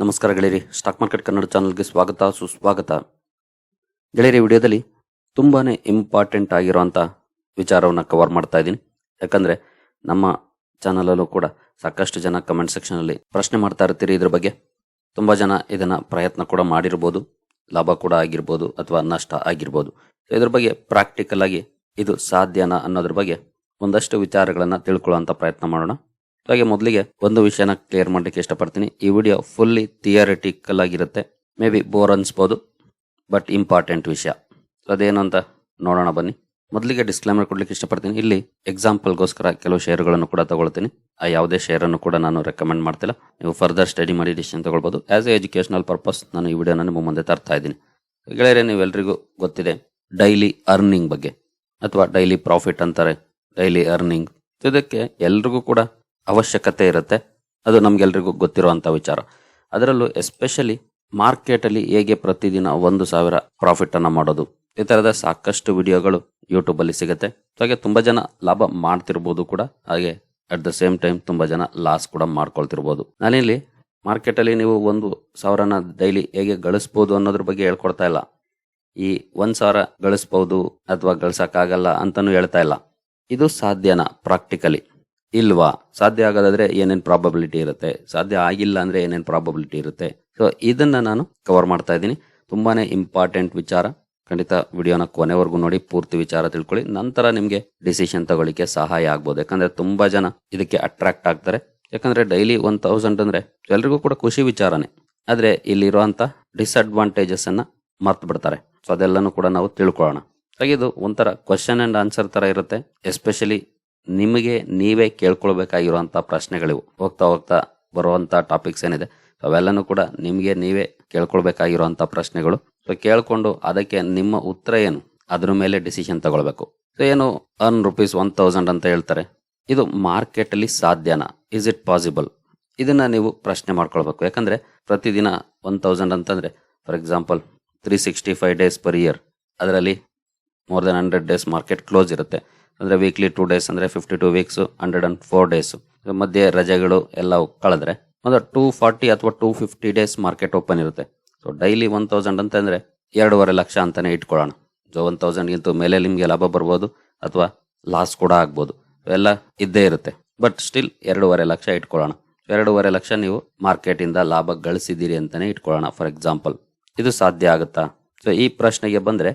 ನಮಸ್ಕಾರ ಗೆಳೆಯರಿ, stock market Kannada ಚಾನಲ್ಗೆ ಸ್ವಾಗತ, ಸುಸ್ವಾಗತ. ಗೆಳೆಯರಿ ವಿಡಿಯೋದಲ್ಲಿ ತುಂಬಾ ಇಂಪಾರ್ಟೆಂಟ್ ಆಗಿರುವಂಥ ವಿಚಾರವನ್ನು ಕವರ್ ಮಾಡ್ತಾ ಇದ್ದೀನಿ. ಯಾಕಂದರೆ ನಮ್ಮ ಚಾನಲಲ್ಲೂ ಕೂಡ ಸಾಕಷ್ಟು ಜನ ಕಮೆಂಟ್ ಸೆಕ್ಷನಲ್ಲಿ ಪ್ರಶ್ನೆ ಮಾಡ್ತಾ ಇರ್ತೀರಿ ಇದ್ರ ಬಗ್ಗೆ. ತುಂಬ ಜನ ಇದನ್ನು ಪ್ರಯತ್ನ ಕೂಡ ಮಾಡಿರ್ಬೋದು, ಲಾಭ ಕೂಡ ಆಗಿರ್ಬೋದು ಅಥವಾ ನಷ್ಟ ಆಗಿರ್ಬೋದು. ಇದ್ರ ಬಗ್ಗೆ ಪ್ರಾಕ್ಟಿಕಲ್ ಆಗಿ ಇದು ಸಾಧ್ಯನಾ ಅನ್ನೋದ್ರ ಬಗ್ಗೆ ಒಂದಷ್ಟು ವಿಚಾರಗಳನ್ನು ತಿಳ್ಕೊಳ್ಳೋ ಪ್ರಯತ್ನ ಮಾಡೋಣ. ಹಾಗೆ ಮೊದಲಿಗೆ ಒಂದು ವಿಷಯನ ಕ್ಲಿಯರ್ ಮಾಡಲಿಕ್ಕೆ ಇಷ್ಟಪಡ್ತೀನಿ. ಈ ವಿಡಿಯೋ ಫುಲ್ಲಿ ಥಿಯರಿಟಿಕಲ್ ಆಗಿರುತ್ತೆ. ಮೇ ಬಿ ಬೋರ್ ಅನ್ಸ್ಬೋದು ಬಟ್ ಇಂಪಾರ್ಟೆಂಟ್ ವಿಷಯ. ಅದೇನು ಅಂತ ನೋಡೋಣ ಬನ್ನಿ. ಮೊದಲಿಗೆ ಡಿಸ್ಕ್ಲೈಮರ್ ಕೊಡ್ಲಿಕ್ಕೆ ಇಷ್ಟಪಡ್ತೀನಿ. ಇಲ್ಲಿ ಎಕ್ಸಾಂಪಲ್ಗೋಸ್ಕರ ಕೆಲವು ಶೇರುಗಳನ್ನು ಕೂಡ ತಗೊಳ್ತೀನಿ. ಆ ಯಾವುದೇ ಶೇರನ್ನು ಕೂಡ ನಾನು ರೆಕಮೆಂಡ್ ಮಾಡ್ತಿಲ್ಲ. ನೀವು ಫರ್ದರ್ ಸ್ಟಡಿ ಮಾಡಿ ಡಿಸಿಷನ್ ತಗೊಳ್ಬೋದು. ಆಸ್ ಎ ಎಜುಕೇಶನಲ್ ಪರ್ಪಸ್ ನಾನು ಈ ವಿಡಿಯೋನ ನಿಮ್ಮ ಮುಂದೆ ತರ್ತಾ ಇದ್ದೀನಿ. ಗೆಳೆಯರೆ, ನೀವೆಲ್ರಿಗೂ ಗೊತ್ತಿದೆ ಡೈಲಿ ಅರ್ನಿಂಗ್ ಬಗ್ಗೆ, ಅಥವಾ ಡೈಲಿ ಪ್ರಾಫಿಟ್ ಅಂತಾರೆ ಡೈಲಿ ಅರ್ನಿಂಗ್ ಇದಕ್ಕೆ ಎಲ್ರಿಗೂ ಕೂಡ ಅವಶ್ಯಕತೆ ಇರುತ್ತೆ. ಅದು ನಮಗೆಲ್ರಿಗೂ ಗೊತ್ತಿರುವಂಥ ವಿಚಾರ. ಅದರಲ್ಲೂ ಎಸ್ಪೆಷಲಿ ಮಾರ್ಕೆಟಲ್ಲಿ ಹೇಗೆ ಪ್ರತಿದಿನ ಒಂದು ಸಾವಿರ ಪ್ರಾಫಿಟನ್ನು ಮಾಡೋದು. ಈ ಥರದ ಸಾಕಷ್ಟು ವಿಡಿಯೋಗಳು ಯೂಟ್ಯೂಬಲ್ಲಿ ಸಿಗುತ್ತೆ. ಹಾಗೆ ತುಂಬ ಜನ ಲಾಭ ಮಾಡ್ತಿರ್ಬೋದು ಕೂಡ. ಹಾಗೆ ಅಟ್ ದ ಸೇಮ್ ಟೈಮ್ ತುಂಬ ಜನ ಲಾಸ್ ಕೂಡ ಮಾಡ್ಕೊಳ್ತಿರ್ಬೋದು. ನಾನಿಲ್ಲಿ ಮಾರ್ಕೆಟಲ್ಲಿ ನೀವು ಒಂದು ಸಾವಿರನ ಡೈಲಿ ಹೇಗೆ ಗಳಿಸ್ಬೋದು ಅನ್ನೋದ್ರ ಬಗ್ಗೆ ಹೇಳ್ಕೊಡ್ತಾ ಇಲ್ಲ. ಈ ಒಂದು ಸಾವಿರ ಗಳಿಸ್ಬೋದು ಅಥವಾ ಗಳಿಸೋಕ್ಕಾಗಲ್ಲ ಅಂತಲೂ ಹೇಳ್ತಾ ಇಲ್ಲ. ಇದು ಸಾಧ್ಯನಾ ಪ್ರಾಕ್ಟಿಕಲಿ ಇಲ್ವಾ? ಸಾಧ್ಯ ಆಗೋದಾದ್ರೆ ಏನೇನು ಪ್ರಾಬಬಿಲಿಟಿ ಇರುತ್ತೆ? ಸಾಧ್ಯ ಆಗಿಲ್ಲ ಅಂದರೆ ಏನೇನು ಪ್ರಾಬಬಿಲಿಟಿ ಇರುತ್ತೆ? ಸೊ ಇದನ್ನು ನಾನು ಕವರ್ ಮಾಡ್ತಾ ಇದ್ದೀನಿ. ತುಂಬಾ ಇಂಪಾರ್ಟೆಂಟ್ ವಿಚಾರ. ಖಂಡಿತ ವಿಡಿಯೋನ ಕೊನೆವರೆಗೂ ನೋಡಿ, ಪೂರ್ತಿ ವಿಚಾರ ತಿಳ್ಕೊಳ್ಳಿ. ನಂತರ ನಿಮಗೆ ಡಿಸಿಷನ್ ತಗೊಳ್ಳಿಕ್ಕೆ ಸಹಾಯ ಆಗ್ಬೋದು. ಯಾಕಂದರೆ ತುಂಬ ಜನ ಇದಕ್ಕೆ ಅಟ್ರಾಕ್ಟ್ ಆಗ್ತಾರೆ. ಯಾಕಂದರೆ ಡೈಲಿ ಒನ್ ತೌಸಂಡ್ ಅಂದರೆ ಎಲ್ರಿಗೂ ಕೂಡ ಖುಷಿ ವಿಚಾರನೇ. ಆದರೆ ಇಲ್ಲಿರುವಂಥ ಡಿಸ್ಅಡ್ವಾಂಟೇಜಸ್ಸನ್ನು ಮರ್ತು ಬಿಡ್ತಾರೆ. ಸೊ ಅದೆಲ್ಲನೂ ಕೂಡ ನಾವು ತಿಳ್ಕೊಳ್ಳೋಣ. ಹಾಗೆ ಇದು ಒಂಥರ ಕ್ವಶನ್ ಆ್ಯಂಡ್ ಆನ್ಸರ್ ಥರ ಇರುತ್ತೆ. ಎಸ್ಪೆಷಲಿ ನಿಮಗೆ ನೀವೇ ಕೇಳ್ಕೊಳ್ಬೇಕಾಗಿರುವಂಥ ಪ್ರಶ್ನೆಗಳಿವು. ಹೋಗ್ತಾ ಹೋಗ್ತಾ ಬರುವಂಥ ಟಾಪಿಕ್ಸ್ ಏನಿದೆ, ಅವೆಲ್ಲನೂ ಕೂಡ ನಿಮಗೆ ನೀವೇ ಕೇಳ್ಕೊಳ್ಬೇಕಾಗಿರುವಂಥ ಪ್ರಶ್ನೆಗಳು. ಸೊ ಕೇಳ್ಕೊಂಡು ಅದಕ್ಕೆ ನಿಮ್ಮ ಉತ್ತರ ಏನು? ಅದ್ರ ಮೇಲೆ ಡಿಸಿಷನ್ ತಗೊಳ್ಬೇಕು. ಸೊ ಏನು ಅರ್ನ್ ರುಪೀಸ್ ಒನ್ ತೌಸಂಡ್ ಅಂತ ಹೇಳ್ತಾರೆ. ಇದು ಮಾರ್ಕೆಟ್ ಅಲ್ಲಿ ಸಾಧ್ಯನಾ? ಇಸ್ ಇಟ್ ಪಾಸಿಬಲ್ ಇದನ್ನ ನೀವು ಪ್ರಶ್ನೆ ಮಾಡ್ಕೊಳ್ಬೇಕು. ಯಾಕಂದ್ರೆ ಪ್ರತಿದಿನ ಒನ್ ತೌಸಂಡ್ ಅಂತಂದ್ರೆ for example three sixty five days per year ಅದರಲ್ಲಿ more than hundred days market close ಇರುತ್ತೆ. ಅಂದ್ರೆ ವೀಕ್ಲಿ ಟೂ ಡೇಸ್ ಅಂದರೆ fifty two weeks hundred and four days ಮಧ್ಯೆ ರಜೆಗಳು ಎಲ್ಲ ಕಳೆದ್ರೆ ಒಂದು ಟೂ ಫಾರ್ಟಿ ಅಥವಾ two fifty days market open ಇರುತ್ತೆ. ಸೊ ಡೈಲಿ ಒನ್ ತೌಸಂಡ್ ಅಂತಂದರೆ ಎರಡೂವರೆ ಲಕ್ಷ ಅಂತಲೇ ಇಟ್ಕೊಳ್ಳೋಣ. ಸೊ ಒನ್ ತೌಸಂಡ್ಗಿಂತ ಮೇಲೆ ನಿಮಗೆ ಲಾಭ ಬರ್ಬೋದು ಅಥವಾ ಲಾಸ್ ಕೂಡ ಆಗ್ಬೋದು. ಎಲ್ಲ ಇದ್ದೇ ಇರುತ್ತೆ. ಬಟ್ ಸ್ಟಿಲ್ ಎರಡೂವರೆ ಲಕ್ಷ ಇಟ್ಕೊಳ್ಳೋಣ. ಎರಡೂವರೆ ಲಕ್ಷ ನೀವು ಮಾರ್ಕೆಟಿಂದ ಲಾಭ ಗಳಿಸಿದ್ದೀರಿ ಅಂತಲೇ ಇಟ್ಕೊಳ್ಳೋಣ ಫಾರ್ ಎಕ್ಸಾಂಪಲ್ ಇದು ಸಾಧ್ಯ ಆಗುತ್ತಾ? ಸೊ ಈ ಪ್ರಶ್ನೆಗೆ ಬಂದರೆ,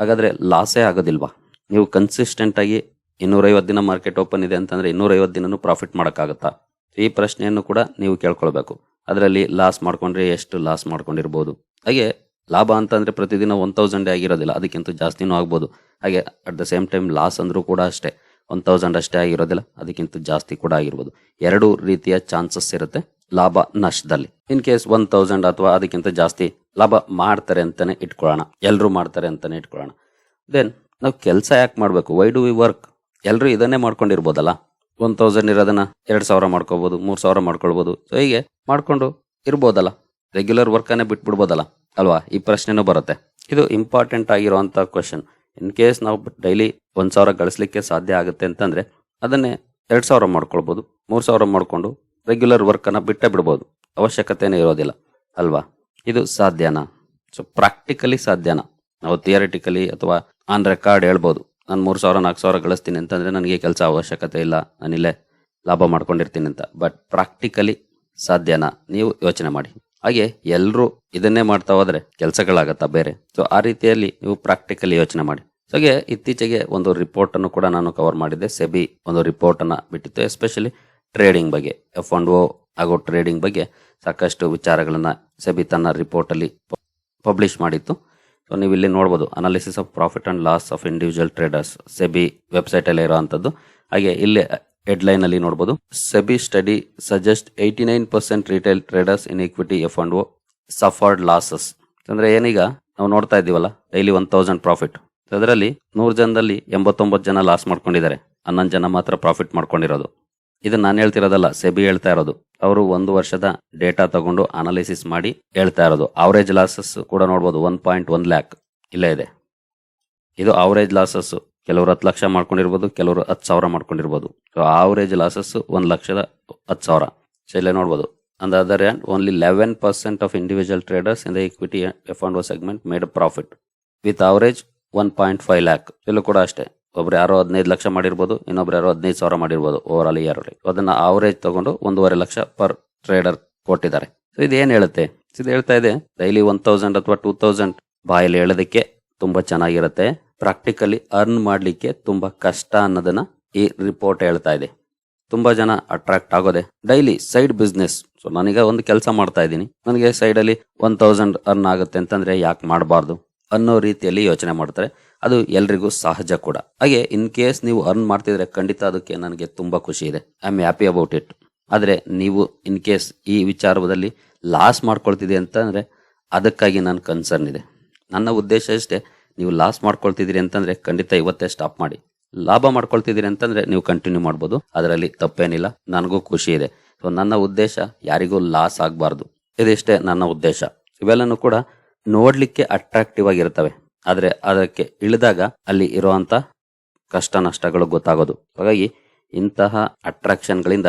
ಹಾಗಾದರೆ ಲಾಸೇ ಆಗೋದಿಲ್ವಾ? ನೀವು ಕನ್ಸಿಸ್ಟೆಂಟ್ ಆಗಿ ಇನ್ನೂರೈವತ್ತು ದಿನ ಮಾರ್ಕೆಟ್ ಓಪನ್ ಇದೆ ಅಂತಂದ್ರೆ ಇನ್ನೂರೈವತ್ತು ದಿನನೂ ಪ್ರಾಫಿಟ್ ಮಾಡೋಕ್ಕಾಗತ್ತಾ? ಈ ಪ್ರಶ್ನೆಯನ್ನು ಕೂಡ ನೀವು ಕೇಳ್ಕೊಳ್ಬೇಕು. ಅದರಲ್ಲಿ ಲಾಸ್ ಮಾಡ್ಕೊಂಡ್ರೆ ಎಷ್ಟು ಲಾಸ್ ಮಾಡ್ಕೊಂಡಿರ್ಬೋದು? ಹಾಗೆ ಲಾಭ ಅಂತಂದ್ರೆ ಪ್ರತಿದಿನ ಒನ್ ತೌಸಂಡೇ ಆಗಿರೋದಿಲ್ಲ, ಅದಕ್ಕಿಂತ ಜಾಸ್ತಿನೂ ಆಗ್ಬೋದು. ಹಾಗೆ at the same time loss ಅಂದ್ರೂ ಕೂಡ ಅಷ್ಟೇ ಒನ್ ತೌಸಂಡ್ ಅಷ್ಟೇ ಆಗಿರೋದಿಲ್ಲ, ಅದಕ್ಕಿಂತ ಜಾಸ್ತಿ ಕೂಡ ಆಗಿರ್ಬೋದು. ಎರಡು ರೀತಿಯ ಚಾನ್ಸಸ್ ಇರುತ್ತೆ ಲಾಭ ನಷ್ಟದಲ್ಲಿ. ಇನ್ ಕೇಸ್ ಒನ್ ತೌಸಂಡ್ ಅಥವಾ ಅದಕ್ಕಿಂತ ಜಾಸ್ತಿ ಲಾಭ ಮಾಡ್ತಾರೆ ಅಂತಾನೆ ಇಟ್ಕೊಳ್ಳೋಣ. ಎಲ್ಲರೂ ಮಾಡ್ತಾರೆ ಅಂತಾನೆ ಇಟ್ಕೊಳ್ಳೋಣ. ದೆನ್ ನಾವು ಕೆಲಸ ಯಾಕೆ ಮಾಡಬೇಕು? ವೈ ಡು ವಿ ವರ್ಕ್ ಎಲ್ಲರೂ ಇದನ್ನೇ ಮಾಡ್ಕೊಂಡಿರ್ಬೋದಲ್ಲ? ಒನ್ ತೌಸಂಡ್ ಇರೋದನ್ನ ಎರಡು ಸಾವಿರ ಮಾಡ್ಕೋಬಹುದು ಮೂರು ಸಾವಿರ ಮಾಡ್ಕೊಳ್ಬೋದು. ಸೊ ಹೀಗೆ ಮಾಡ್ಕೊಂಡು ಇರ್ಬೋದಲ್ಲ. ರೆಗ್ಯುಲರ್ ವರ್ಕನ್ನೇ ಬಿಟ್ಬಿಡ್ಬೋದಲ್ಲ. ಅಲ್ವಾ? ಈ ಪ್ರಶ್ನೆನೂ ಬರುತ್ತೆ. ಇದು ಇಂಪಾರ್ಟೆಂಟ್ ಆಗಿರುವಂಥ ಕ್ವಶನ್ ಇನ್ ಕೇಸ್ ನಾವು ಡೈಲಿ ಒಂದು ಸಾವಿರ ಗಳಿಸ್ಲಿಕ್ಕೆ ಸಾಧ್ಯ ಆಗುತ್ತೆ ಅಂತಂದರೆ, ಅದನ್ನೇ ಎರಡು ಸಾವಿರ ಮಾಡ್ಕೊಳ್ಬೋದು, ಮೂರು ಸಾವಿರ ಮಾಡಿಕೊಂಡು ರೆಗ್ಯುಲರ್ ವರ್ಕನ್ನು ಬಿಟ್ಟೇ ಬಿಡ್ಬೋದು. ಅವಶ್ಯಕತೆನೇ ಇರೋದಿಲ್ಲ. ಅಲ್ವಾ? ಇದು ಸಾಧ್ಯನಾ? ಸೊ ಪ್ರಾಕ್ಟಿಕಲಿ ಸಾಧ್ಯನಾ? ನಾವು ಥಿಯರಿಟಿಕಲಿ ಅಥವಾ ಆನ್ ರೆಕಾರ್ಡ್ ಹೇಳ್ಬೋದು. ನಾನು ಮೂರು ಸಾವಿರ, ನಾಲ್ಕು ಸಾವಿರ ಗಳಿಸ್ತೀನಿ ಅಂತಂದರೆ ನನಗೆ ಕೆಲಸ ಅವಶ್ಯಕತೆ ಇಲ್ಲ. ನಾನಿಲ್ಲೇ ಲಾಭ ಮಾಡ್ಕೊಂಡಿರ್ತೀನಿ ಅಂತ. ಬಟ್ ಪ್ರಾಕ್ಟಿಕಲಿ ಸಾಧ್ಯನಾ? ನೀವು ಯೋಚನೆ ಮಾಡಿ. ಹಾಗೆ ಎಲ್ಲರೂ ಇದನ್ನೇ ಮಾಡ್ತಾ ಹೋದರೆ ಕೆಲಸಗಳಾಗತ್ತಾ ಬೇರೆ? ಸೊ ಆ ರೀತಿಯಲ್ಲಿ ನೀವು ಪ್ರಾಕ್ಟಿಕಲಿ ಯೋಚನೆ ಮಾಡಿ. ಸೊ ಹಾಗೆ ಇತ್ತೀಚೆಗೆ ಒಂದು ರಿಪೋರ್ಟನ್ನು ಕೂಡ ನಾನು ಕವರ್ ಮಾಡಿದ್ದೆ. ಸೆಬಿ ಒಂದು ರಿಪೋರ್ಟನ್ನು ಬಿಟ್ಟಿತ್ತು. ಎಸ್ಪೆಷಲಿ ಟ್ರೇಡಿಂಗ್ ಬಗ್ಗೆ. ಎಫ್ ಅಂಡ್ ಓ ಹಾಗೂ ಟ್ರೇಡಿಂಗ್ ಬಗ್ಗೆ ಸಾಕಷ್ಟು ವಿಚಾರಗಳನ್ನು ಸೆಬಿ ತನ್ನ ರಿಪೋರ್ಟಲ್ಲಿ ಪಬ್ಲಿಷ್ ಮಾಡಿತ್ತು. ಸೊ ನೀವು ಇಲ್ಲಿ ನೋಡ್ಬೋದು analysis of profit and loss of individual traders SEBI website ಅಲ್ಲಿ ಇರುವಂತದ್ದು. ಹಾಗೆ ಇಲ್ಲಿ ಹೆಡ್ಲೈನ್ ಅಲ್ಲಿ ನೋಡಬಹುದು SEBI study suggest eighty nine percent retail traders in equity F and O suffered losses ಅಂದ್ರೆ ಏನೀಗ, ನಾವು ನೋಡ್ತಾ ಇದ್ದೀವಲ್ಲ ಡೈಲಿ ಒನ್ ತೌಸಂಡ್ ಪ್ರಾಫಿಟ್ ಅದರಲ್ಲಿ ನೂರು ಜನದಲ್ಲಿ ಎಂಬತ್ತೊಂಬತ್ತು ಜನ ಲಾಸ್ ಮಾಡ್ಕೊಂಡಿದ್ದಾರೆ. ಹನ್ನೊಂದು ಜನ ಮಾತ್ರ ಪ್ರಾಫಿಟ್ ಮಾಡ್ಕೊಂಡಿರೋದು. ಇದನ್ನ ನಾನು ಹೇಳ್ತಿರೋದಲ್ಲ, ಸೆಬಿ ಹೇಳ್ತಾ ಇರೋದು. ಅವರು ಒಂದು ವರ್ಷದ ಡೇಟಾ ತಗೊಂಡು ಅನಾಲಿಸಿಸ್ ಮಾಡಿ ಹೇಳ್ತಾ ಇರೋದು. ಅವರೇಜ್ ಲಾಸಸ್ ಕೂಡ ನೋಡ್ಬೋದು ಒನ್ ಪಾಯಿಂಟ್ ಒನ್ ಲ್ಯಾಕ್ ಇಲ್ಲೇ ಇದೆ. ಇದು ಅವರೇಜ್ ಲಾಸಸ್ ಕೆಲವರು ಹತ್ತು ಲಕ್ಷ ಮಾಡ್ಕೊಂಡಿರ್ಬೋದು, ಕೆಲವರು ಹತ್ತು ಸಾವಿರ ಮಾಡ್ಕೊಂಡಿರ್ಬೋದು. ಆವರೇಜ್ ಲಾಸಸ್ ಒಂದು ಲಕ್ಷದ ಹತ್ತು ಸಾವಿರ. ಸೊ ಇಲ್ಲೇ ನೋಡ್ಬೋದು. And only eleven percent of 11% in the equity F F&O segment made a profit. With average 1.5 lakh. ಇಲ್ಲೂ ಕೂಡ ಅಷ್ಟೇ. ಒಬ್ರು ಯಾರೋ ಹದಿನೈದು ಲಕ್ಷ ಮಾಡಿರ್ಬೋದು, ಇನ್ನೊಬ್ರು ಯಾರೋ ಹದಿನೈದು ಸಾವಿರ ಮಾಡಿರ್ಬೋದು ಓವರ್ ಆಲ್ ಇಯರ್ ಅದನ್ನ ಅವರೇಜ್ ತಗೊಂಡು ಒಂದೂವರೆ ಲಕ್ಷ ಪರ್ ಟ್ರೇಡರ್ ಕೊಟ್ಟಿದ್ದಾರೆ. ಸೊ ಇದು ಏನ್ ಹೇಳುತ್ತೆ? ಇದು ಹೇಳ್ತಾ ಇದೆ ಡೈಲಿ ಒನ್ ತೌಸಂಡ್ ಅಥವಾ ಟೂ ತೌಸಂಡ್ ಬಾಯಲ್ಲಿ ಹೇಳೋದಕ್ಕೆ ತುಂಬಾ ಚೆನ್ನಾಗಿರುತ್ತೆ. ಪ್ರಾಕ್ಟಿಕಲಿ ಅರ್ನ್ ಮಾಡಲಿಕ್ಕೆ ತುಂಬಾ ಕಷ್ಟ ಅನ್ನೋದನ್ನ ಈ ರಿಪೋರ್ಟ್ ಹೇಳ್ತಾ ಇದೆ. ತುಂಬಾ ಜನ ಅಟ್ರಾಕ್ಟ್ ಆಗೋದೆ. ಡೈಲಿ ಸೈಡ್ ಬಿಸ್ನೆಸ್ ಸೊ ನನಗೆ ಒಂದು ಕೆಲಸ ಮಾಡ್ತಾ ಇದ್ದೀನಿ. ನನಗೆ ಸೈಡಲ್ಲಿ ಒನ್ ತೌಸಂಡ್ ಅರ್ನ್ ಆಗುತ್ತೆ ಅಂತಂದ್ರೆ ಯಾಕೆ ಮಾಡಬಾರ್ದು ಅನ್ನೋ ರೀತಿಯಲ್ಲಿ ಯೋಚನೆ ಮಾಡ್ತಾರೆ. ಅದು ಎಲ್ರಿಗೂ ಸಹಜ ಕೂಡ. ಹಾಗೆ ಇನ್ ಕೇಸ್ ನೀವು ಅರ್ನ್ ಮಾಡ್ತಿದ್ರೆ ಖಂಡಿತ ಅದಕ್ಕೆ ನನಗೆ ತುಂಬಾ ಖುಷಿ ಇದೆ. I am happy about it ಆದರೆ ನೀವು ಇನ್ ಕೇಸ್ ಈ ವಿಚಾರದಲ್ಲಿ ಲಾಸ್ ಮಾಡ್ಕೊಳ್ತಿದೆ ಅಂತಂದರೆ ಅದಕ್ಕಾಗಿ ನನ್ನ ಕನ್ಸರ್ನ್ ಇದೆ. ನನ್ನ ಉದ್ದೇಶ ಇಷ್ಟೇ, ನೀವು ಲಾಸ್ ಮಾಡ್ಕೊಳ್ತಿದ್ದೀರಿ ಅಂತಂದರೆ ಖಂಡಿತ ಇವತ್ತೇ ಸ್ಟಾಪ್ ಮಾಡಿ. ಲಾಭ ಮಾಡ್ಕೊಳ್ತಿದ್ದೀರಿ ಅಂತಂದರೆ ನೀವು ಕಂಟಿನ್ಯೂ ಮಾಡ್ಬೋದು. ಅದರಲ್ಲಿ ತಪ್ಪೇನಿಲ್ಲ, ನನಗೂ ಖುಷಿ ಇದೆ. ಸೊ ನನ್ನ ಉದ್ದೇಶ ಯಾರಿಗೂ ಲಾಸ್ ಆಗಬಾರ್ದು. ಇದಿಷ್ಟೇ ನನ್ನ ಉದ್ದೇಶ. ಇವೆಲ್ಲನೂ ಕೂಡ ನೋಡಲಿಕ್ಕೆ ಅಟ್ರಾಕ್ಟಿವ್ ಆಗಿರ್ತವೆ. ಆದ್ರೆ ಅದಕ್ಕೆ ಇಳಿದಾಗ ಅಲ್ಲಿ ಇರುವಂತ ಕಷ್ಟ ನಷ್ಟಗಳು ಗೊತ್ತಾಗೋದು. ಹಾಗಾಗಿ ಇಂತಹ ಅಟ್ರಾಕ್ಷನ್ಗಳಿಂದ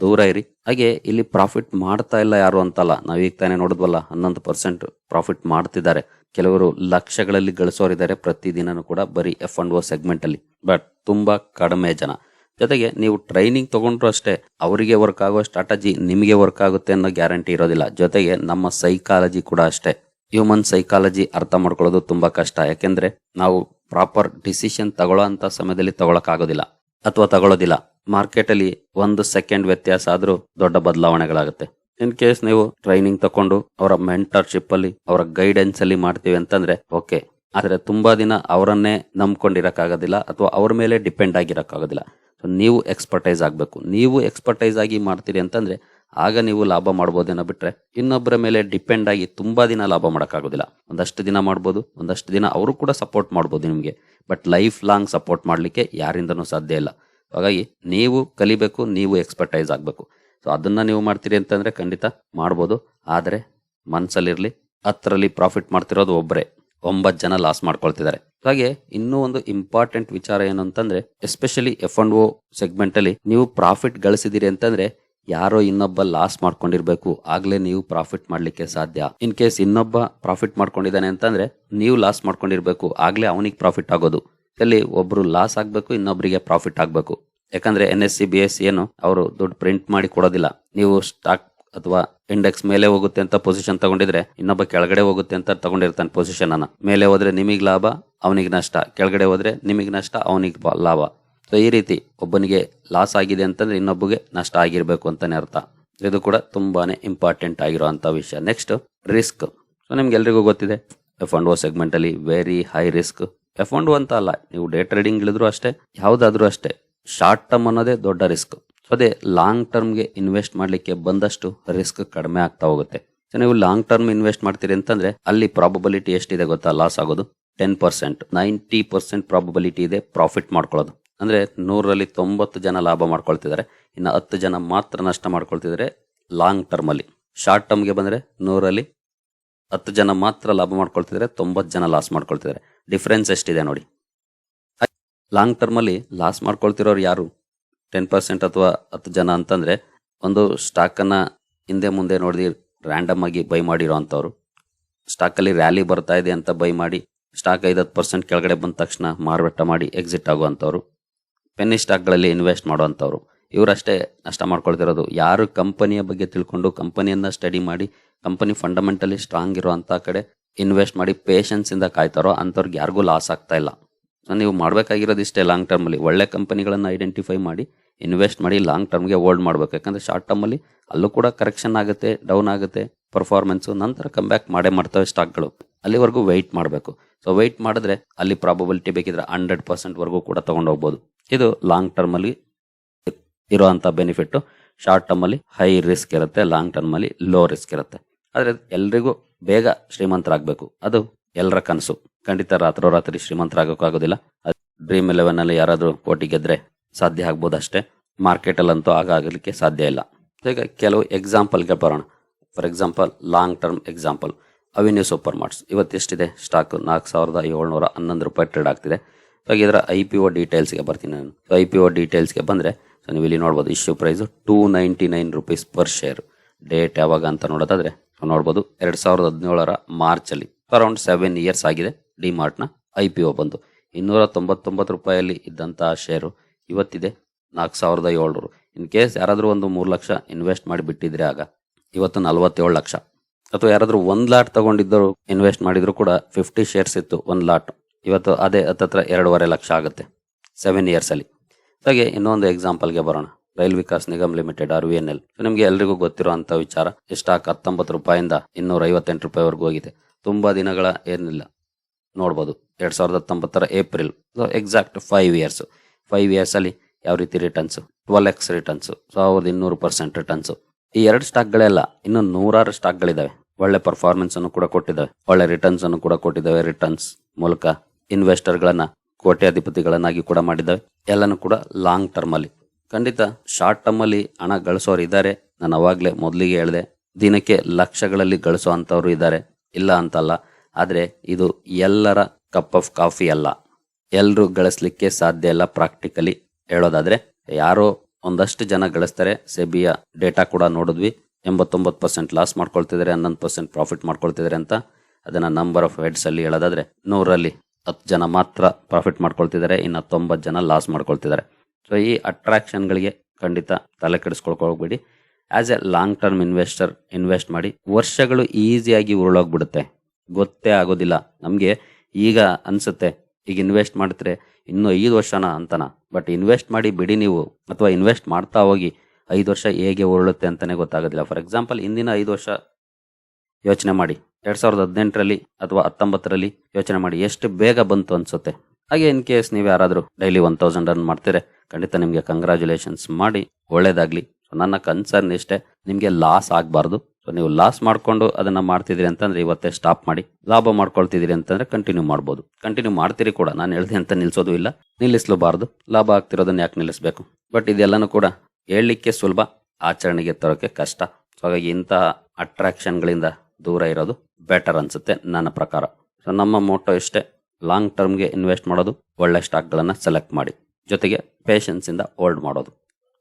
ದೂರ ಇರಿ. ಹಾಗೆ ಇಲ್ಲಿ ಪ್ರಾಫಿಟ್ ಮಾಡ್ತಾ ಇಲ್ಲ ಯಾರು ಅಂತಲ್ಲ. ನಾವೀಗ ತಾನೇ ನೋಡಿದ್ವಲ್ಲ, ಹನ್ನೊಂದು ಪರ್ಸೆಂಟ್ ಪ್ರಾಫಿಟ್ ಮಾಡ್ತಿದ್ದಾರೆ. ಕೆಲವರು ಲಕ್ಷಗಳಲ್ಲಿ ಗಳಿಸೋರಿದ್ದಾರೆ ಪ್ರತಿದಿನನೂ ಕೂಡ ಬರೀ ಎಫ್ ಅಂಡ್ ಓ ಸೆಗ್ಮೆಂಟ್ ಅಲ್ಲಿ. ಬಟ್ ತುಂಬಾ ಕಡಿಮೆ ಜನ. ಜೊತೆಗೆ ನೀವು ಟ್ರೈನಿಂಗ್ ತಗೊಂಡ್ರು ಅಷ್ಟೇ ಅವರಿಗೆ ವರ್ಕ್ ಆಗೋ ಸ್ಟ್ರಾಟಜಿ ನಿಮಗೆ ವರ್ಕ್ ಆಗುತ್ತೆ ಅನ್ನೋ ಗ್ಯಾರಂಟಿ ಇರೋದಿಲ್ಲ. ಜೊತೆಗೆ ನಮ್ಮ ಸೈಕಾಲಜಿ ಕೂಡ ಅಷ್ಟೇ. ಹ್ಯೂಮನ್ ಸೈಕಾಲಜಿ ಅರ್ಥ ಮಾಡ್ಕೊಳ್ಳೋದು ತುಂಬಾ ಕಷ್ಟ. ಯಾಕೆಂದ್ರೆ ನಾವು ಪ್ರಾಪರ್ ಡಿಸಿಷನ್ ತಗೊಳ್ಳೋ ಅಂತ ಸಮಯದಲ್ಲಿ ತಗೊಳಕ್ ಆಗೋದಿಲ್ಲ ಅಥವಾ ತಗೊಳ್ಳೋದಿಲ್ಲ. ಮಾರ್ಕೆಟ್ ಅಲ್ಲಿ ಒಂದು ಸೆಕೆಂಡ್ ವ್ಯತ್ಯಾಸ ಆದ್ರೂ ದೊಡ್ಡ ಬದಲಾವಣೆಗಳಾಗುತ್ತೆ. ಇನ್ ಕೇಸ್ ನೀವು ಟ್ರೈನಿಂಗ್ ತಕೊಂಡು ಅವರ ಮೆಂಟರ್ಶಿಪ್ ಅಲ್ಲಿ, ಅವರ ಗೈಡೆನ್ಸ್ ಅಲ್ಲಿ ಮಾಡ್ತೀವಿ ಅಂತಂದ್ರೆ ಓಕೆ ಆದ್ರೆ ತುಂಬಾ ದಿನ ಅವರನ್ನೇ ನಂಬ್ಕೊಂಡಿರಕ್ಕಾಗೋದಿಲ್ಲ ಅಥವಾ ಅವ್ರ ಮೇಲೆ ಡಿಪೆಂಡ್ ಆಗಿರಕ್ಕಾಗೋದಿಲ್ಲ. ಸೊ ನೀವು ಎಕ್ಸ್ಪರ್ಟೈಸ್ ಆಗಬೇಕು. ನೀವು ಎಕ್ಸ್ಪರ್ಟೈಸ್ ಆಗಿ ಮಾಡ್ತೀರಿ ಅಂತಂದ್ರೆ ಆಗ ನೀವು ಲಾಭ ಮಾಡ್ಬೋದೇನೋ ಬಿಟ್ರೆ ಇನ್ನೊಬ್ಬರ ಮೇಲೆ ಡಿಪೆಂಡ್ ಆಗಿ ತುಂಬಾ ದಿನ ಲಾಭ ಮಾಡೋಕ್ಕಾಗೋದಿಲ್ಲ. ಒಂದಷ್ಟು ದಿನ ಮಾಡ್ಬೋದು, ಒಂದಷ್ಟು ದಿನ ಅವರು ಕೂಡ ಸಪೋರ್ಟ್ ಮಾಡ್ಬೋದು ನಿಮಗೆ. ಬಟ್ ಲೈಫ್ ಲಾಂಗ್ ಸಪೋರ್ಟ್ ಮಾಡಲಿಕ್ಕೆ ಯಾರಿಂದನೂ ಸಾಧ್ಯ ಇಲ್ಲ. ಹಾಗಾಗಿ ನೀವು ಕಲಿಬೇಕು, ನೀವು ಎಕ್ಸ್ಪರ್ಟೈಸ್ ಆಗಬೇಕು. ಸೊ ಅದನ್ನ ನೀವು ಮಾಡ್ತೀರಿ ಅಂತಂದ್ರೆ ಖಂಡಿತ ಮಾಡ್ಬೋದು. ಆದರೆ ಮನಸ್ಸಲ್ಲಿರಲಿ ಹತ್ತರಲ್ಲಿ ಪ್ರಾಫಿಟ್ ಮಾಡ್ತಿರೋದು ಒಬ್ಬರೇ ಒಂಬತ್ತು ಜನ ಲಾಸ್ ಮಾಡ್ಕೊಳ್ತಿದ್ದಾರೆ. ಹಾಗೆ ಇನ್ನೂ ಒಂದು ಇಂಪಾರ್ಟೆಂಟ್ ವಿಚಾರ ಏನು ಅಂತಂದ್ರೆ especially F and O segment ಅಲ್ಲಿ ನೀವು ಪ್ರಾಫಿಟ್ ಗಳಿಸಿದಿರಿ ಅಂತಂದ್ರೆ ಯಾರೋ ಇನ್ನೊಬ್ಬ ಲಾಸ್ ಮಾಡ್ಕೊಂಡಿರ್ಬೇಕು. ಆಗ್ಲೇ ನೀವು ಪ್ರಾಫಿಟ್ ಮಾಡ್ಲಿಕ್ಕೆ ಸಾಧ್ಯ. ಇನ್ ಕೇಸ್ ಇನ್ನೊಬ್ಬ ಪ್ರಾಫಿಟ್ ಮಾಡ್ಕೊಂಡಿದ್ದಾನೆ ಅಂತಂದ್ರೆ ನೀವು ಲಾಸ್ ಮಾಡ್ಕೊಂಡಿರ್ಬೇಕು. ಆಗ್ಲೇ ಅವನಿಗೆ ಪ್ರಾಫಿಟ್ ಆಗೋದು. ಇಲ್ಲಿ ಒಬ್ರು ಲಾಸ್ ಆಗ್ಬೇಕು, ಇನ್ನೊಬ್ರಿಗೆ ಪ್ರಾಫಿಟ್ ಆಗ್ಬೇಕು. ಯಾಕಂದ್ರೆ N S C B S ಏನು ಅವರು ದುಡ್ಡು ಪ್ರಿಂಟ್ ಮಾಡಿ ಕೊಡೋದಿಲ್ಲ. ನೀವು ಸ್ಟಾಕ್ ಅಥವಾ ಇಂಡೆಕ್ಸ್ ಮೇಲೆ ಹೋಗುತ್ತೆ ಅಂತ ಪೊಸಿಷನ್ ತಗೊಂಡಿದ್ರೆ, ಇನ್ನೊಬ್ಬ ಕೆಳಗಡೆ ಹೋಗುತ್ತೆ ಅಂತ ತಗೊಂಡಿರ್ತಾನೆ ಪೊಸಿಷನ್ ಅನ್ನ. ಮೇಲೆ ಹೋದ್ರೆ ನಿಮಗೆ ಲಾಭ, ಅವನಿಗೆ ನಷ್ಟ. ಕೆಳಗಡೆ ಹೋದ್ರೆ ನಿಮಗೆ ನಷ್ಟ, ಅವನಿಗೆ ಲಾಭ. ಸೊ ಈ ರೀತಿ ಒಬ್ಬನಿಗೆ ಲಾಸ್ ಆಗಿದೆ ಅಂತಂದ್ರೆ ಇನ್ನೊಬ್ಬಗೆ ನಷ್ಟ ಆಗಿರಬೇಕು ಅಂತಾನೆ ಅರ್ಥ. ಇದು ಕೂಡ ತುಂಬಾನೇ ಇಂಪಾರ್ಟೆಂಟ್ ಆಗಿರುವಂತ ವಿಷಯ. ನೆಕ್ಸ್ಟ್ ರಿಸ್ಕ್ ಸೊ ನಿಮ್ಗೆಲ್ರಿಗೂ ಗೊತ್ತಿದೆ ಎಫ್ ಅಂಡ್ ಓ ಸೆಗ್ಮೆಂಟ್ ಅಲ್ಲಿ very high risk F and ಅಂತ ಅಲ್ಲ, ನೀವು ಡೇ ಟ್ರೇಡಿಂಗ್ ಇಳಿದ್ರು ಅಷ್ಟೇ, ಯಾವುದಾದ್ರೂ ಅಷ್ಟೇ ಶಾರ್ಟ್ ಟರ್ಮ್ ಅನ್ನೋದೇ ದೊಡ್ಡ ರಿಸ್ಕ್ ಸೊ ಅದೇ ಲಾಂಗ್ ಟರ್ಮ್ಗೆ ಇನ್ವೆಸ್ಟ್ ಮಾಡ್ಲಿಕ್ಕೆ ಬಂದಷ್ಟು ರಿಸ್ಕ್ ಕಡಿಮೆ ಆಗ್ತಾ ಹೋಗುತ್ತೆ. ಸೊ ನೀವು ಲಾಂಗ್ ಟರ್ಮ್ ಇನ್ವೆಸ್ಟ್ ಮಾಡ್ತೀರಿ ಅಂತಂದ್ರೆ ಅಲ್ಲಿ ಪ್ರಾಬಬಿಲಿಟಿ ಎಷ್ಟಿದೆ ಗೊತ್ತಾ? ಲಾಸ್ ಆಗೋದು ten percent ninety percent probability ಇದೆ ಪ್ರಾಫಿಟ್ ಮಾಡ್ಕೊಳ್ಳೋದು. ಅಂದ್ರೆ ನೂರರಲ್ಲಿ ತೊಂಬತ್ತು ಜನ ಲಾಭ ಮಾಡ್ಕೊಳ್ತಿದ್ದಾರೆ. ಇನ್ನು ಹತ್ತು ಜನ ಮಾತ್ರ ನಷ್ಟ ಮಾಡ್ಕೊಳ್ತಿದ್ದಾರೆ ಲಾಂಗ್ ಟರ್ಮಲ್ಲಿ ಶಾರ್ಟ್ ಟರ್ಮ್ಗೆ ಬಂದರೆ ನೂರಲ್ಲಿ ಹತ್ತು ಜನ ಮಾತ್ರ ಲಾಭ ಮಾಡ್ಕೊಳ್ತಿದ್ದಾರೆ, ತೊಂಬತ್ತು ಜನ ಲಾಸ್ ಮಾಡ್ಕೊಳ್ತಿದ್ದಾರೆ. ಡಿಫ್ರೆನ್ಸ್ ಎಷ್ಟಿದೆ ನೋಡಿ. ಲಾಂಗ್ ಟರ್ಮಲ್ಲಿ ಲಾಸ್ ಮಾಡ್ಕೊಳ್ತಿರೋರು ಯಾರು? ಟೆನ್ ಪರ್ಸೆಂಟ್ ಅಥವಾ ಹತ್ತು ಜನ ಅಂತಂದರೆ ಒಂದು ಸ್ಟಾಕನ್ನು ಹಿಂದೆ ಮುಂದೆ ನೋಡಿದ್ರೆ ರ್ಯಾಂಡಮ್ ಆಗಿ ಬೈ ಮಾಡಿರೋ ಅಂಥವ್ರು ಸ್ಟಾಕ್ ಅಲ್ಲಿ ರ್ಯಾಲಿ ಬರ್ತಾ ಇದೆ ಅಂತ ಬೈ ಮಾಡಿ ಸ್ಟಾಕ್ ಐದತ್ತು ಪರ್ಸೆಂಟ್ ಕೆಳಗಡೆ ಬಂದ ತಕ್ಷಣ ಮಾರಾಟ ಮಾಡಿ ಎಕ್ಸಿಟ್ ಆಗುವಂಥವ್ರು ಪೆನ್ನಿ ಸ್ಟಾಕ್ಗಳಲ್ಲಿ ಇನ್ವೆಸ್ಟ್ ಮಾಡುವಂಥವ್ರು. ಇವರಷ್ಟೇ ನಷ್ಟ ಮಾಡ್ಕೊಳ್ತಿರೋದು. ಯಾರು ಕಂಪನಿಯ ಬಗ್ಗೆ ತಿಳ್ಕೊಂಡು ಕಂಪನಿಯನ್ನ ಸ್ಟಡಿ ಮಾಡಿ, ಕಂಪನಿ ಫಂಡಮೆಂಟಲಿ ಸ್ಟ್ರಾಂಗ್ ಇರುವಂಥ ಕಡೆ ಇನ್ವೆಸ್ಟ್ ಮಾಡಿ ಪೇಷನ್ಸ್ ಇಂದ ಕಾಯ್ತಾರೋ ಅಂಥವ್ರಿಗೆ ಯಾರಿಗೂ ಲಾಸ್ ಆಗ್ತಾ ಇಲ್ಲ. ಸೊ, ನೀವು ಮಾಡಬೇಕಾಗಿರೋದು ಇಷ್ಟೇ ಲಾಂಗ್ ಟರ್ಮಲ್ಲಿ. ಒಳ್ಳೆ ಕಂಪನಿಗಳನ್ನು ಐಡೆಂಟಿಫೈ ಮಾಡಿ, ಇನ್ವೆಸ್ಟ್ ಮಾಡಿ ಲಾಂಗ್ ಟರ್ಮ್ಗೆ ಹೋಲ್ಡ್ ಮಾಡಬೇಕು. ಯಾಕಂದರೆ ಶಾರ್ಟ್ ಟರ್ಮಲ್ಲಿ ಅಲ್ಲೂ ಕೂಡ ಕರೆಕ್ಷನ್ ಆಗುತ್ತೆ, ಡೌನ್ ಆಗುತ್ತೆ. ಪರ್ಫಾರ್ಮೆನ್ಸು ನಂತರ ಕಮ್ ಮಾಡೇ ಮಾಡ್ತವೆ ಸ್ಟಾಕ್ಗಳು ಅಲ್ಲಿವರೆಗೂ ವೆಯ್ಟ್ ಮಾಡಬೇಕು. ಸೊ ವೆಯ್ಟ್ ಮಾಡಿದ್ರೆ ಅಲ್ಲಿ ಪ್ರಾಬಬಿಲಿಟಿ ಬೇಕಿದ್ರೆ ಹಂಡ್ರೆಡ್ ಪರ್ಸೆಂಟ್ ವರೆಗೂ ಕೂಡ ತೊಗೊಂಡು ಹೋಗ್ಬೋದು. ಇದು ಲಾಂಗ್ ಟರ್ಮಲ್ಲಿ ಇರುವಂಥ ಬೆನಿಫಿಟ್ಟು ಶಾರ್ಟ್ ಟರ್ಮಲ್ಲಿ ಹೈ ರಿಸ್ಕ್ ಇರುತ್ತೆ ಲಾಂಗ್ ಟರ್ಮಲ್ಲಿ ಲೋ ರಿಸ್ಕ್ ಇರುತ್ತೆ. ಆದರೆ ಎಲ್ರಿಗೂ ಬೇಗ ಶ್ರೀಮಂತರಾಗಬೇಕು. ಅದು ಎಲ್ಲರ ಕನಸು. ಖಂಡಿತ ರಾತ್ರೋರಾತ್ರಿ ಶ್ರೀಮಂತರಾಗೋಕ್ಕಾಗೋದಿಲ್ಲ ಡ್ರೀಮ್ ಇಲೆವೆನಲ್ಲಿ ಯಾರಾದರೂ ಕೋಟಿ ಗೆದ್ರೆ ಸಾಧ್ಯ ಆಗ್ಬೋದು ಅಷ್ಟೇ ಮಾರ್ಕೆಟಲ್ಲಂತೂ ಆಗ ಆಗಲಿಕ್ಕೆ ಸಾಧ್ಯ ಇಲ್ಲ. ಈಗ ಕೆಲವು ಎಕ್ಸಾಂಪಲ್ಗೆ ಬರೋಣ. For example long term example Avenue Super Marts ಇವತ್ತು ಎಷ್ಟಿದೆ? ಸ್ಟಾಕ್ ನಾಲ್ಕು ಸಾವಿರದ ಏಳ್ನೂರ ಹನ್ನೊಂದು ರೂಪಾಯಿ ಟ್ರೇಡ್ ಆಗ್ತಿದೆ. ಸೊ ಇದರ ಐ ಪಿ ಒ ಡೀಟೇಲ್ಸ್ಗೆ ಬರ್ತೀನಿ ನಾನು. ಐ ಪಿ ಒ ಡೀಟೇಲ್ಸ್ಗೆ ಬಂದರೆ ಸೊ ನೀವು ಇಲ್ಲಿ ನೋಡ್ಬೋದು issue price two ninety nine rupees per share date ಯಾವಾಗ ಅಂತ ನೋಡೋದಾದ್ರೆ ನೋಡ್ಬೋದು ಎರಡು ಸಾವಿರದ ಹದಿನೇಳರ ಮಾರ್ಚಲ್ಲಿ ಅರೌಂಡ್ ಸೆವೆನ್ ಇಯರ್ಸ್ ಆಗಿದೆ ಡಿ ಮಾರ್ಟ್ನ ಐ ಪಿ ಒ ಬಂದು. ಇನ್ನೂರ ತೊಂಬತ್ತೊಂಬತ್ತು ರೂಪಾಯಲ್ಲಿ ಇದ್ದಂಥ ಶೇರು ಇವತ್ತಿದೆ ನಾಲ್ಕು ಸಾವಿರದ ಏಳ್ನೂರು. ಇನ್ ಕೇಸ್ ಯಾರಾದರೂ ಒಂದು ಮೂರು ಲಕ್ಷ ಇನ್ವೆಸ್ಟ್ ಮಾಡಿ ಬಿಟ್ಟಿದ್ರೆ ಆಗ ಇವತ್ತು ನಲವತ್ತೇಳು ಲಕ್ಷ. ಅಥವಾ ಯಾರಾದರೂ ಒಂದು ಲಾಟ್ ತಗೊಂಡಿದ್ದರು ಇನ್ವೆಸ್ಟ್ ಮಾಡಿದ್ರು ಕೂಡ ಫಿಫ್ಟಿ ಶೇರ್ಸ್ ಇತ್ತು ಒಂದು ಲಾಟ್. ಇವತ್ತು ಅದೇ ಹತ್ತತ್ರ ಎರಡೂವರೆ ಲಕ್ಷ ಆಗುತ್ತೆ ಸೆವೆನ್ ಇಯರ್ಸಲ್ಲಿ ಹಾಗೆ ಇನ್ನೊಂದು ಎಕ್ಸಾಂಪಲ್ಗೆ ಬರೋಣ. Rail Vikas Nigam Limited, R V N L. ನಿಮ್ಗೆ ಎಲ್ರಿಗೂ ಗೊತ್ತಿರುವಂತ ವಿಚಾರ ಸ್ಟಾಕ್ ಹತ್ತೊಂಬತ್ತು ರೂಪಾಯಿಂದ ಇನ್ನೂರ ಐವತ್ತೆಂಟು ರೂಪಾಯಿವರೆಗೂ ಹೋಗಿದೆ. ತುಂಬಾ ದಿನಗಳ ಏನಿಲ್ಲ. ನೋಡ್ಬೋದು. ಎರಡು ಸಾವಿರದ ಹತ್ತೊಂಬತ್ತರ April. Exact five years five years ಅಲ್ಲಿ ಯಾವ ರೀತಿ ರಿಟರ್ನ್ಸ್ ಟ್ವೆಲ್ ಎಕ್ಸ್ ರಿಟರ್ನ್ಸ್ ಸಾವಿರದ ಇನ್ನೂರು ಪರ್ಸೆಂಟ್ ರಿಟರ್ನ್ಸ್ ಈ ಎರಡು ಸ್ಟಾಕ್ಗಳೆಲ್ಲ ಇನ್ನು ನೂರಾರು ಸ್ಟಾಕ್ಗಳಿದಾವೆ. ಒಳ್ಳೆ ಪರ್ಫಾರ್ಮೆನ್ಸ್ ಅನ್ನು ಕೂಡ ಕೊಟ್ಟಿದ್ದಾವೆ ಒಳ್ಳೆ ರಿಟರ್ನ್ಸ್ ಅನ್ನು ಕೂಡ ಕೊಟ್ಟಿದ್ದಾವೆ ರಿಟರ್ನ್ಸ್ ಮೂಲಕ ಇನ್ವೆಸ್ಟರ್ ಗಳನ್ನ ಕೋಟ್ಯಾಧಿಪತಿಗಳನ್ನಾಗಿ ಕೂಡ ಮಾಡಿದ್ದಾವೆ ಎಲ್ಲಾನು ಕೂಡ ಲಾಂಗ್ ಟರ್ಮ್ ಅಲ್ಲಿ. ಖಂಡಿತ ಶಾರ್ಟ್ ಟರ್ಮ್ ಅಲ್ಲಿ ಹಣ ಗಳಿಸೋರು ಇದ್ದಾರೆ ನಾನು ಅವಾಗ್ಲೇ ಮೊದಲಿಗೆ ಹೇಳಿದೆ, ದಿನಕ್ಕೆ ಲಕ್ಷಗಳಲ್ಲಿ ಗಳಿಸೋ ಅಂತವ್ರು ಇದ್ದಾರೆ ಇಲ್ಲ ಅಂತಲ್ಲ, ಆದ್ರೆ ಇದು ಎಲ್ಲರ ಕಪ್ ಆಫ್ ಕಾಫಿ ಅಲ್ಲ. ಎಲ್ಲರೂ ಗಳಿಸ್ಲಿಕ್ಕೆ ಸಾಧ್ಯ ಇಲ್ಲ ಪ್ರಾಕ್ಟಿಕಲಿ ಹೇಳೋದಾದ್ರೆ, ಯಾರೋ ಒಂದಷ್ಟು ಜನ ಗಳಿಸ್ತಾರೆ. ಸೆಬಿಯ ಡೇಟಾ ಕೂಡ ನೋಡಿದ್ವಿ. ಎಂಬತ್ತೊಂಬತ್ತು ಪರ್ಸೆಂಟ್ ಲಾಸ್ ಮಾಡ್ಕೊಳ್ತಿದ್ದಾರೆ. ಹನ್ನೊಂದು ಪರ್ಸೆಂಟ್ ಪ್ರಾಫಿಟ್ ಮಾಡ್ಕೊಳ್ತಿದ್ದಾರೆ ಅಂತ ಅದನ್ನು ನಂಬರ್ ಆಫ್ ಹೆಡ್ಸ್ ಅಲ್ಲಿ ಹೇಳೋದಾದ್ರೆ ನೂರಲ್ಲಿ ಹತ್ತು ಜನ ಮಾತ್ರ ಪ್ರಾಫಿಟ್ ಮಾಡ್ಕೊಳ್ತಿದ್ದಾರೆ. ಇನ್ನು ತೊಂಬತ್ತು ಜನ ಲಾಸ್ ಮಾಡ್ಕೊಳ್ತಿದ್ದಾರೆ. ಸೊ ಈ ಅಟ್ರಾಕ್ಷನ್ಗಳಿಗೆ ಖಂಡಿತ ತಲೆ ಕೆಡಿಸ್ಕೊಳ್ಕೋಗ್ಬೇಡಿ as a long term investor invest ಮಾಡಿ ವರ್ಷಗಳು ಈಸಿಯಾಗಿ ಉರುಳೋಗ್ಬಿಡುತ್ತೆ. ಗೊತ್ತೇ ಆಗೋದಿಲ್ಲ. ನಮಗೆ ಈಗ ಅನಿಸುತ್ತೆ. ಈಗ ಇನ್ವೆಸ್ಟ್ ಮಾಡಿದ್ರೆ ಇನ್ನು ಐದು ವರ್ಷನ ಅಂತನ. ಬಟ್ ಇನ್ವೆಸ್ಟ್ ಮಾಡಿ ಬಿಡಿ ನೀವು. ಅಥವಾ ಇನ್ವೆಸ್ಟ್ ಮಾಡ್ತಾ ಹೋಗಿ ಐದು ವರ್ಷ ಹೇಗೆ ಉರುಳುತ್ತೆ ಅಂತಲೇ ಗೊತ್ತಾಗೋದಿಲ್ಲ. ಫಾರ್ ಎಕ್ಸಾಂಪಲ್ ಇಂದಿನ ಐದು ವರ್ಷ ಯೋಚನೆ ಮಾಡಿ. ಎರಡು ಸಾವಿರದ ಹದಿನೆಂಟರಲ್ಲಿ ಅಥವಾ ಹತ್ತೊಂಬತ್ತರಲ್ಲಿ ಯೋಚನೆ ಮಾಡಿ. ಎಷ್ಟು ಬೇಗ ಬಂತು ಅನ್ಸುತ್ತೆ? ಹಾಗೆ ಇನ್ ಕೇಸ್ ನೀವು ಯಾರಾದರೂ ಡೈಲಿ ಒನ್ ತೌಸಂಡ್ ರನ್ ಮಾಡ್ತೀರಾ, ಖಂಡಿತ ನಿಮಗೆ ಕಂಗ್ರ್ಯಾಚುಲೇಷನ್ಸ್ ಮಾಡಿ. ಒಳ್ಳೇದಾಗಲಿ. ನನ್ನ ಕನ್ಸರ್ನ್ ಇಷ್ಟೇ, ನಿಮಗೆ ಲಾಸ್ ಆಗಬಾರ್ದು. ಸೊ ನೀವು ಲಾಸ್ ಮಾಡ್ಕೊಂಡು ಅದನ್ನ ಮಾಡ್ತಿದ್ದೀರಿ ಅಂತಂದ್ರೆ ಇವತ್ತೇ ಸ್ಟಾಪ್ ಮಾಡಿ, ಲಾಭ ಮಾಡ್ಕೊಳ್ತಿದ್ದೀರಿ ಅಂತಂದ್ರೆ ಕಂಟಿನ್ಯೂ ಮಾಡ್ಬೋದು. ಕಂಟಿನ್ಯೂ ಮಾಡ್ತೀರಿ ಕೂಡ, ನಾನು ಹೇಳಿದೆ ಅಂತ ನಿಲ್ಸೋದು ಇಲ್ಲ. ನಿಲ್ಲಿಸಲೂಬಾರ್ದು. ಲಾಭ ಆಗ್ತಿರೋದನ್ನ ಯಾಕೆ ನಿಲ್ಲಿಸಬೇಕು? ಬಟ್ ಇದೆಲ್ಲನೂ ಕೂಡ ಹೇಳಲಿಕ್ಕೆ ಸುಲಭ, ಆಚರಣೆಗೆ ತರೋಕೆ ಕಷ್ಟ. ಸೊ ಹಾಗಾಗಿ ಇಂತಹ ಅಟ್ರಾಕ್ಷನ್ಗಳಿಂದ ದೂರ ಇರೋದು ಬೆಟರ್ ಅನ್ಸುತ್ತೆ ನನ್ನ ಪ್ರಕಾರ. ಸೊ ನಮ್ಮ ಮೋಟೋ ಇಷ್ಟೇ ಲಾಂಗ್ ಟರ್ಮ್ಗೆ ಇನ್ವೆಸ್ಟ್ ಮಾಡೋದು, ಒಳ್ಳೆ ಸ್ಟಾಕ್ಗಳನ್ನು ಸೆಲೆಕ್ಟ್ ಮಾಡಿ. ಜೊತೆಗೆ ಪೇಷನ್ಸಿಂದ ಹೋಲ್ಡ್ ಮಾಡೋದು.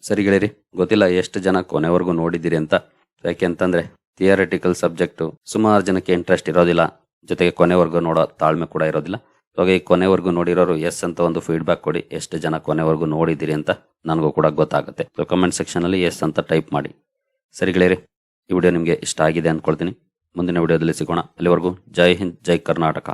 ಸರಿ ಗೆಳೆಯರಿ, ಗೊತ್ತಿಲ್ಲ ಎಷ್ಟು ಜನ ಕೊನೆವರೆಗೂ ನೋಡಿದ್ದೀರಿ ಅಂತ. ಯಾಕೆ ಅಂತಂದ್ರೆ ಥಿಯರಿಟಿಕಲ್ ಸಬ್ಜೆಕ್ಟು ಸುಮಾರು ಜನಕ್ಕೆ ಇಂಟ್ರೆಸ್ಟ್ ಇರೋದಿಲ್ಲ. ಜೊತೆಗೆ ಕೊನೆವರೆಗೂ ನೋಡೋ ತಾಳ್ಮೆ ಕೂಡ ಇರೋದಿಲ್ಲ. ಈ ಕೊನೆವರೆಗೂ ನೋಡಿರೋರು ಎಸ್ ಅಂತ ಒಂದು ಫೀಡ್ಬ್ಯಾಕ್ ಕೊಡಿ. ಎಷ್ಟು ಜನ ಕೊನೆವರೆಗೂ ನೋಡಿದ್ದೀರಿ ಅಂತ ನನಗೂ ಕೂಡ ಗೊತ್ತಾಗುತ್ತೆ. ಸೊ ಕಮೆಂಟ್ ಸೆಕ್ಷನ್ ಅಲ್ಲಿ ಎಸ್ ಅಂತ ಟೈಪ್ ಮಾಡಿ. ಸರಿ ಗೆಳೆಯರಿ, ಈ ವಿಡಿಯೋ ನಿಮಗೆ ಇಷ್ಟ ಆಗಿದೆ ಅಂದ್ಕೊಳ್ತೀನಿ ಮುಂದಿನ ವಿಡಿಯೋದಲ್ಲಿ ಸಿಗೋಣ. ಅಲ್ಲಿವರೆಗೂ ಜೈ ಹಿಂದ್, ಜೈ ಕರ್ನಾಟಕ.